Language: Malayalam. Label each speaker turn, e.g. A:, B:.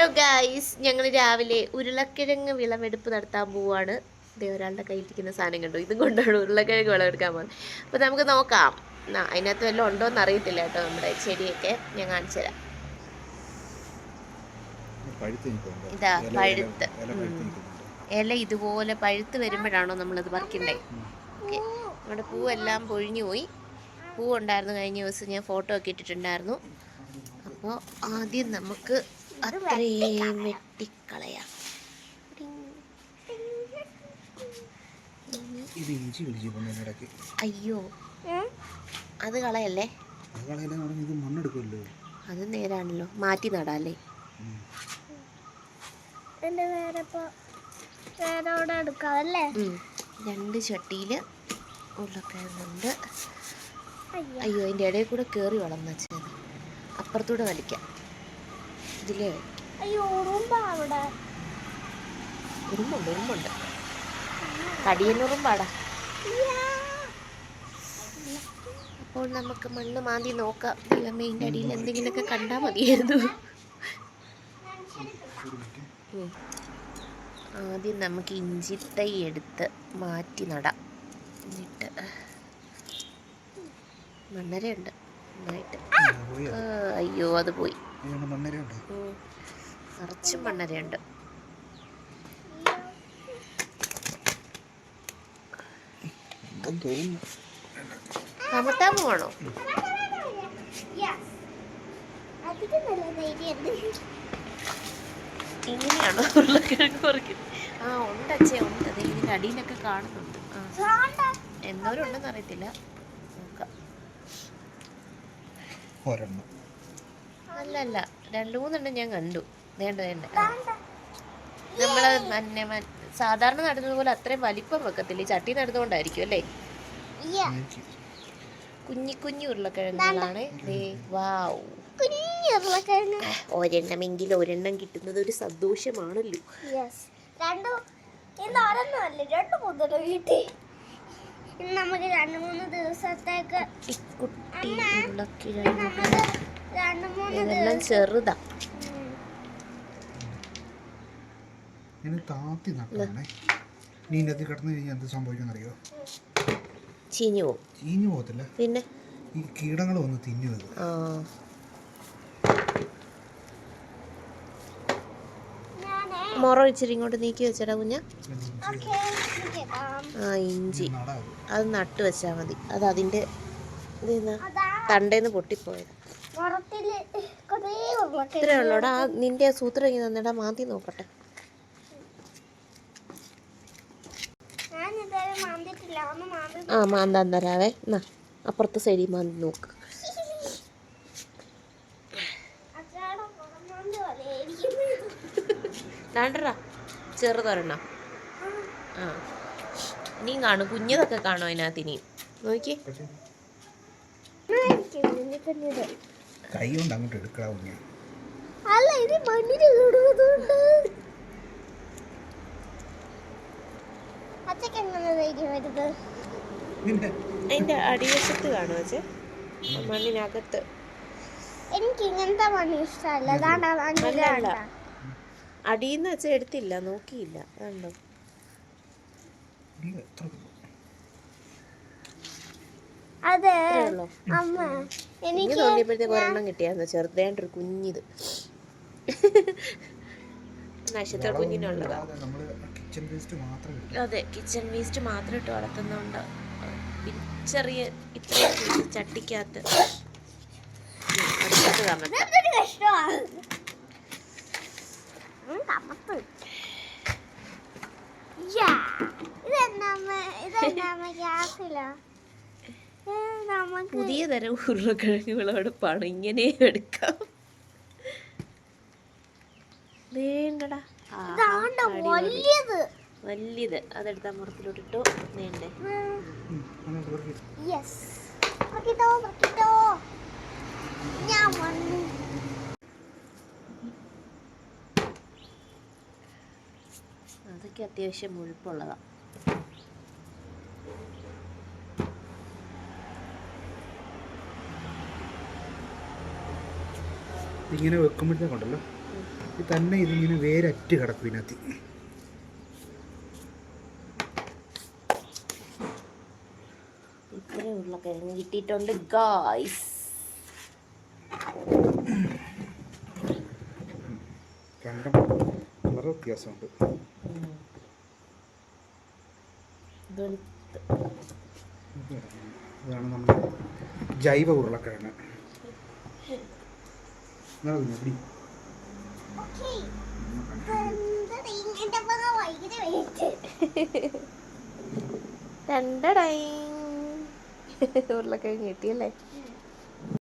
A: ഹലോ ഗായ്സ് ഞങ്ങൾ രാവിലെ ഉരുളക്കിഴങ്ങ് വിളവെടുപ്പ് നടത്താൻ പോവാണ്. ഇതേ ഒരാളുടെ കയ്യിലിരിക്കുന്ന സാധനം കണ്ടു? ഇതും കൊണ്ടാണ് ഉരുളക്കിഴങ്ങ് വിളവെടുക്കാൻ പോകുന്നത് അപ്പോൾ നമുക്ക് നോക്കാം. എന്നാ അതിനകത്ത് വല്ലതും ഉണ്ടോ എന്ന് അറിയത്തില്ല കേട്ടോ നമ്മുടെ ചെടിയൊക്കെ. ഞാൻ കാണിച്ചു തരാം. ഇതാ, പഴുത്ത്.
B: ഇല
A: ഇതുപോലെ പഴുത്ത് വരുമ്പോഴാണോ നമ്മളത് പറിക്കണ്ടേ? ഓക്കെ. നമ്മുടെ പൂവെല്ലാം പൊഴിഞ്ഞു പോയി. പൂ ഉണ്ടായിരുന്നു കഴിഞ്ഞ ദിവസം ഞാൻ ഫോട്ടോ ഒക്കെ ഇട്ടിട്ടുണ്ടായിരുന്നു. അപ്പോൾ ആദ്യം നമുക്ക് അത്രയും വെട്ടിക്കളയാം.
B: ഇത് ഇഞ്ചി വിളിച്ചു പോകുന്നതിന് ഇടയ്ക്ക്.
A: അയ്യോ. അത് കളയല്ലേ?
B: ഇത് മണ്ണെടുക്കുമല്ലോ
A: അത് നേരാണല്ലോ. മാറ്റി നടാല്ലേ? രണ്ട് ചട്ടിയിൽ ഉരുളക്കിഴങ്ങുണ്ട്.
C: അയ്യോ.
A: അയ്യോ അതിന്റെ ഇടയിൽ കൂടെ കയറി വളർന്നു വെച്ചത് അപ്പുറത്തൂടെ വലിക്കാം. ഇതിലേ ഉറുമ്പുണ്ട് ഉറുമ്പുണ്ട്. കടിയനുറുമ്പാടാ അപ്പോൾ നമുക്ക് മണ്ണ് മാന്തി നോക്കാം. ദൈവമേ ഇതിന്റെ അടിയിൽ എന്തെങ്കിലുമൊക്കെ കണ്ടാൽ മതിയായിരുന്നു. ആദ്യം നമുക്ക് ഇഞ്ചിത്തൈ എടുത്ത് മാറ്റി നടാം. എന്നിട്ട്. മണ്ണരയുണ്ട്. നന്നായിട്ട്. അയ്യോ അത് പോയി. നിറച്ചും മണ്ണരയുണ്ട്. പോവാണോ
C: ധൈര്യമുണ്ട്.
A: ഇങ്ങനെയാണോ ഉരുളക്കിഴങ്ങ് പറിക്കുന്നത് ആ ഉണ്ട് അച്ഛേ ഉണ്ട്. അതെ ഇതിന്റെ അടിയിലൊക്കെ കാണുന്നുണ്ട്. ആ. എന്തോരം ഉണ്ടെന്ന് അറിയത്തില്ല നോക്കാം
B: ഒരെണ്ണം
A: അല്ല അല്ല രണ്ട് മൂന്നെണ്ണം ഞാൻ കണ്ടു. വേണ്ട വേണ്ട. നമ്മൾ മന്നെ സാധാരണ നടുന്നത് പോലെ അത്രയും വലിപ്പം വെക്കത്തില്ല. ഈ ചട്ടി നടന്നുകൊണ്ടായിരിക്കും അല്ലേ? കുഞ്ഞി കുഞ്ഞി ഉരുളക്കിഴങ്ങുകളാണ്. ദേ വാവ്
C: കുഞ്ഞു ഉരുളക്കിഴങ്ങ്.
A: ഒരെണ്ണമെങ്കിലും ഒരെണ്ണം കിട്ടുന്നത് ഒരു സന്തോഷമാണല്ലോ.
C: യെസ് രണ്ടു ഇന്ന് ഒരെണ്ണമല്ല രണ്ട് മുതൽ കിട്ടി. ഇന്ന് നമുക്ക് രണ്ട് മൂന്ന് ദിവസത്തേക്ക്
A: കുട്ടി
C: രണ്ട് മൂന്ന്
A: ഇതെല്ലാം ചെറുതാ.
B: ഇനി താത്തി നീ ഇതിനകത്ത് കിടന്നു കഴിഞ്ഞാൽ എന്ത് സംഭവിക്കുമെന്നറിയോ?
A: ചീഞ്ഞു പോവും.
B: ചീഞ്ഞു പോകത്തില്ല.
A: പിന്നെ?
B: ഈ കീടങ്ങൾ വന്ന് തിന്നു അത്
A: ആ
C: ഞാനേ
A: മുറ ഇച്ചിരി ഇങ്ങോട്ട് നീക്കി വെച്ചടാ കുഞ്ഞ. ആ ഇഞ്ചി. അത്. നട്ട് വെച്ചാൽ മതി. അത്
C: അതിന്റെ
A: തണ്ടേന്ന് പൊട്ടിപ്പോയത്. ഇത്രേ ഉള്ളൂടാ. ആ നിന്റെ ആ സൂത്രം ഇങ്ങനെ തന്നെടാ. മാന്തി നോക്കട്ടെ.
C: ഞാൻ ഇതുവരെ മാന്തിട്ടില്ല. ഒന്ന് മാന്തി
A: ആ മാന്താൻ തരാവേ. എന്നാ അപ്പുറത്തെ സൈഡിൽ മാന്തി നോക്ക്
C: അച്ചാടെ മുഖം മാന്തി പോലെ ഇരിക്കുന്നു.
A: താണ്ടടാ ചെറുതൊരെണ്ണം. ആ. ഇനിയും കാണും. കുഞ്ഞതൊക്കെ കാണും അതിനകത്ത് ഇനിയും നോക്കി.
B: കൈ കൊണ്ട് അങ്ങോട്ട്
C: അല്ല ഇത് മണ്ണിൽ അച്ഛക്ക് എങ്ങനെ ധൈര്യം
A: അതിന്റെ അടിവശത്ത് കാണും അച്ഛൻ. മണ്ണിനകത്ത്.
C: എനിക്ക് ഇങ്ങനത്തെ മണ്ണ് ഇഷ്ടമല്ല.
A: അതാണ്.
C: അഞ്ചാണ്ട
A: അടിയിൽ നിന്ന് വെച്ചാൽ എടുത്തില്ല നോക്കിയില്ല
B: കണ്ടോ?
C: അതെ അമ്മ എനിക്ക്
A: തോന്നിയപ്പോഴത്തേക്ക് ഒരെണ്ണം കിട്ടിയായിരുന്നു ചെറുതായിട്ടൊരു കുഞ്ഞിത്. നക്ഷത്ര കുഞ്ഞിനുള്ളതാ.
B: നമ്മൾ കിച്ചൺ വേസ്റ്റ് മാത്രം
A: അതെ കിച്ചൺ വേസ്റ്റ് മാത്രം ഇട്ട് വളർത്തുന്നുണ്ട് ചെറിയ ഇത്രയും ചട്ടിക്കകത്ത്.
C: ഉം, കമത്ത്.
A: പുതിയ തരം ഉരുളക്കിഴങ്ങ് വിളവെടുപ്പാണ് ഇങ്ങനെ എടുക്കാം. വേണ്ടടാ.
C: വലിയത്?
A: വലിയത്. അതെടുത്താൽ മുറത്തിലോട്ടിട്ടു വേണ്ടേ?
C: യെസ് നോക്കിട്ടോ നോക്കിട്ടോ. ഞാൻ വന്നു.
A: അതൊക്കെ അത്യാവശ്യം മുഴുപ്പുള്ളതാണ്
B: ഇങ്ങനെ വെക്കുമ്പോഴത്തേക്കുണ്ടല്ലോ ഇത് തന്നെ ഇതിങ്ങനെ വേരറ്റ് കിടക്കും ഇതിനകത്ത്.
A: ഇത്രയും ഉരുളക്കിഴങ്ങ് കിട്ടിയിട്ടുണ്ട് ഗായ്സ്
B: രണ്ടും കളർ വ്യത്യാസമുണ്ട്. ഇതാണ് ജൈവ ഉരുളക്കിഴങ്ങ്.
A: ഉരുളക്കിഴങ്ങ് കിട്ടിയല്ലേ?